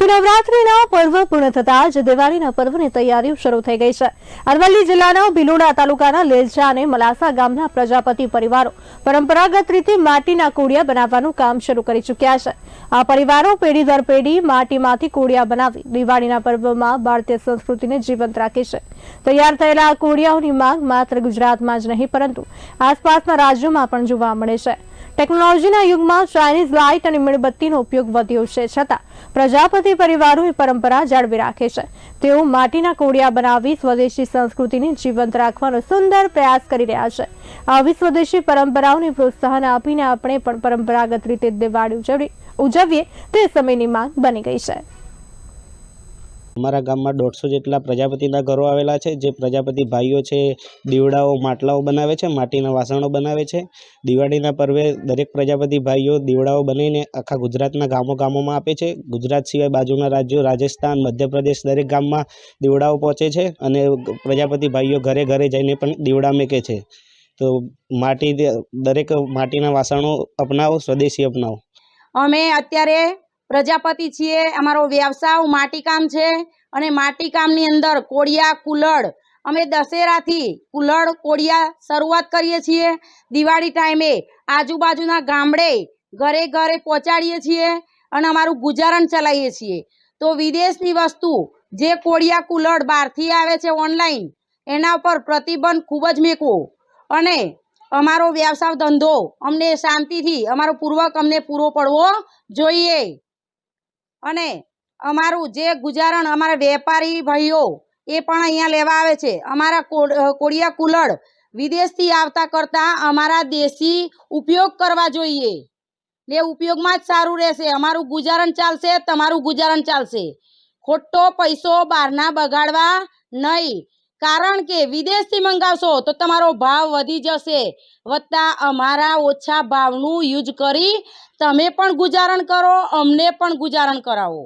તો નવરાત્રીના પર્વ પૂર્ણ થતા જ દિવાળીના પર્વની તૈયારીઓ શરૂ થઈ ગઈ છે. અરવલ્લી જિલ્લાના ભીલોડા તાલુકાના લેલચા અને મલાસા ગામના પ્રજાપતિ પરિવારો પરંપરાગત રીતે માટીના કોડિયા બનાવવાનું કામ શરૂ કરી ચૂક્યા છે. આ પરિવારો પેઢી દર પેઢી માટીમાંથી કોડિયા બનાવી દિવાળીના પર્વમાં ભારતીય સંસ્કૃતિને જીવંત રાખે છે. તૈયાર થયેલા આ કોડિયાઓની માંગ માત્ર ગુજરાતમાં જ નહીં, પરંતુ આસપાસના રાજ્યોમાં પણ જોવા મળે છે. ટેકનોલોજીના યુગમાં ચાઇનીઝ લાઇટ અને મીણબત્તીનો ઉપયોગ વધ્યો છે છતાં પ્રજાપતિ પરિવારો એ પરંપરા જાળવી રાખે છે. તેઓ માટીના કોડિયા બનાવી સ્વદેશી સંસ્કૃતિને જીવંત રાખવાનો સુંદર પ્રયાસ કરી રહ્યા છે. આવી સ્વદેશી પરંપરાઓને પ્રોત્સાહન આપીને આપણે પણ પરંપરાગત રીતે દિવાળી ઉજવણી ઉજવીએ તે સમયની માંગ બની ગઈ છે. અમારા ગામમાં દોઢસો જેટલા પ્રજાપતિના ઘરો આવેલા છે. જે પ્રજાપતિ ભાઈઓ છે, દીવડાઓ, માટલાઓ બનાવે છે, માટીના વાસણો બનાવે છે. દિવાળીના પર્વે દરેક પ્રજાપતિ ભાઈઓ દીવડાઓ બનાવીને આખા ગુજરાતના ગામો ગામોમાં આપે છે. ગુજરાત સિવાય બાજુના રાજ્યો રાજસ્થાન, મધ્યપ્રદેશ દરેક ગામમાં દીવડાઓ પહોંચે છે અને પ્રજાપતિ ભાઈઓ ઘરે ઘરે જઈને પણ દીવડા મેકે છે. તો માટી દરેક માટીના વાસણો અપનાવો, સ્વદેશી અપનાવો. અમે અત્યારે પ્રજાપતિ છીએ, અમારો વ્યવસાય માટીકામ છે અને માટીકામની અંદર કોળિયા, કુલડ. અમે દશેરાથી કુલડ, કોળિયા શરૂઆત કરીએ છીએ. દિવાળી ટાઈમે આજુબાજુના ગામડે ઘરે ઘરે પહોંચાડીએ છીએ અને અમારું ગુજારણ ચલાવીએ છીએ. તો વિદેશની વસ્તુ જે કોળિયા, કુલડ બહારથી આવે છે ઓનલાઈન એના ઉપર પ્રતિબંધ ખૂબ જ મેકવો. અને અમારો વ્યવસાય ધંધો અમને શાંતિથી, અમારો પૂર્વક અમને પૂરો પડવો જોઈએ. અને અમારું જે ગુજારણ અમારા વેપારી ભાઈઓ એ પણ અહીંયા લેવા આવે છે. અમારા કોડ- અ, કોળિયા કુલડ વિદેશથી આવતા કરતાં અમારા દેશી ઉપયોગ કરવા જોઈએ. એ ઉપયોગમાં જ સારું રહેશે. અમારું ગુજારણ ચાલશે તમારું ગુજારણ ચાલશે. ખોટો પૈસો બહારના બગાડવા નહીં. કારણ કે વિદેશથી મંગાવશો તો તમારો ભાવ વધી જશે. વત્તા અમારા ઓછા ભાવનું યુઝ કરી તમે પણ ગુજારણ કરો, અમને પણ ગુજારણ કરાવો.